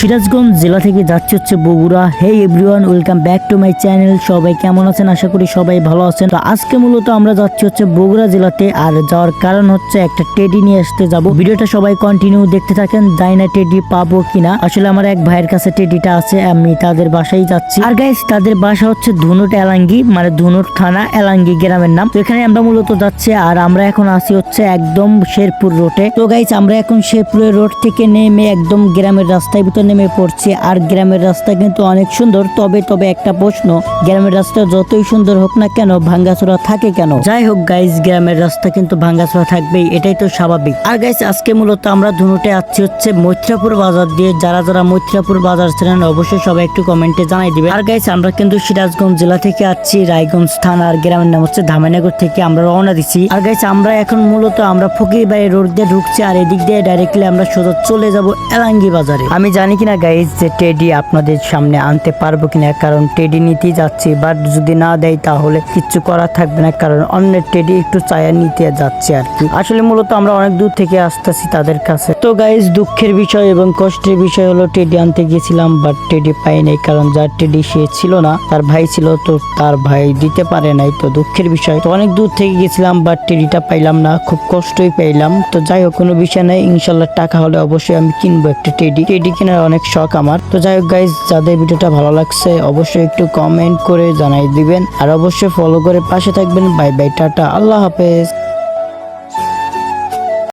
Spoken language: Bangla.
সিরাজগঞ্জ জেলা থেকে যাচ্ছে হচ্ছে Bogura. Hey everyone welcome back to my channel সবাই কেমন আছেন? আশা করি সবাই ভালো আছেন। তো আজকে মূলত আমরা যাচ্ছি হচ্ছে বগুড়া জেলাতে। আর যাওয়ার কারণ হচ্ছে একটা টেডি নিয়ে আসতে যাব। ভিডিওটা সবাই কন্টিনিউ দেখতে থাকেন। যাই না টেডি পাবো কিনা। আসলে আমার এক ভাইয়ের কাছে টেডিটা আছে। আমি তাদের বাসায় যাচ্ছি। আর গাইস তাদের বাসা হচ্ছে ধুনুট এলাঙ্গি মানে ধুনুট থানা এলাঙ্গি গ্রামের নাম। তো এখানে আমরা মূলত যাচ্ছি। আর আমরা এখন আসি হচ্ছে একদম শেরপুর রোডে তো গাইস আমরা এখন শেরপুরের রোড থেকে নেমে একদম গ্রামের রাস্তায় ভিতর নেমে পড়ছি। আর গ্রামের রাস্তা কিন্তু অনেক সুন্দর। তবে তবে একটা প্রশ্ন, গ্রামের রাস্তা যতই সুন্দর হোক না কেন, ভাঙ্গাচোরা থাকে কেন? যাই হোক গাইস গ্রামের রাস্তা কিন্তু ভাঙ্গাচোরা থাকবেই, এটাই তো স্বাভাবিক। আর গাইস আজকে মূলত আমরা ধুনুটে আসছি হচ্ছে মৈত্রাপুর বাজার দিয়ে। যারা যারা মৈত্রাপুর বাজার ছিলেন অবশ্যই সবাই একটু কমেন্টে জানাই দিবে আর গাইস আমরা কিন্তু সিরাজগঞ্জ জেলা থেকে আসছি রায়গঞ্জ থানা, আর গ্রামের নাম হচ্ছে ধামানগর থেকে আমরা রওনা দিচ্ছি আর গাইস আমরা এখন মূলত আমরা ফকির বাড়ি রোড দিয়ে ঢুকছি, আর এদিক দিয়ে ডাইরেক্টলি আমরা সোজা চলে যাব এলাঙ্গি বাজারে। আমি জানি কিনা গাইস যে টেডি আপনাদের সামনে আনতে পারব কিনা, কারণ টেডি নিতেই যাচ্ছি বাট যদি না দেয় তাহলে কিচ্ছু করার থাকবে না, কারণ অন্যের টেডি একটু চায়া নিতে যাচ্ছে আর কি। আসলে মূলত আমরা অনেক দূর থেকে আসতেছি তাদের কাছে। তো গাইস দুঃখের বিষয় এবং কষ্টের বিষয় হলো টেডি আনতে গিয়েছিলাম বাট টেডি পাই নাই, কারণ যার টেডি সে ছিল না, তার ভাই ছিল, তো তার ভাই দিতে পারে নাই, তো দুঃখের বিষয়। তো অনেক দূর থেকে গেছিলাম বাট টেডিটা পাইলাম না, খুব কষ্টই পাইলাম। তো যাই হোক, কোনো বিষয় নাই, ইনশাল্লাহ টাকা হলে অবশ্যই আমি কিনবো একটা টেডি টেডি কেনার অনেক শখ আমার। তো যাই হোক গাইজ যাদের ভিডিওটা ভালো লাগছে, অবশ্যই একটু কমেন্ট করে জানাই দিবেন। আর অবশ্যই ফলো করে পাশে থাকবেন। বাই বাই টাটা, আল্লাহ হাফেজ।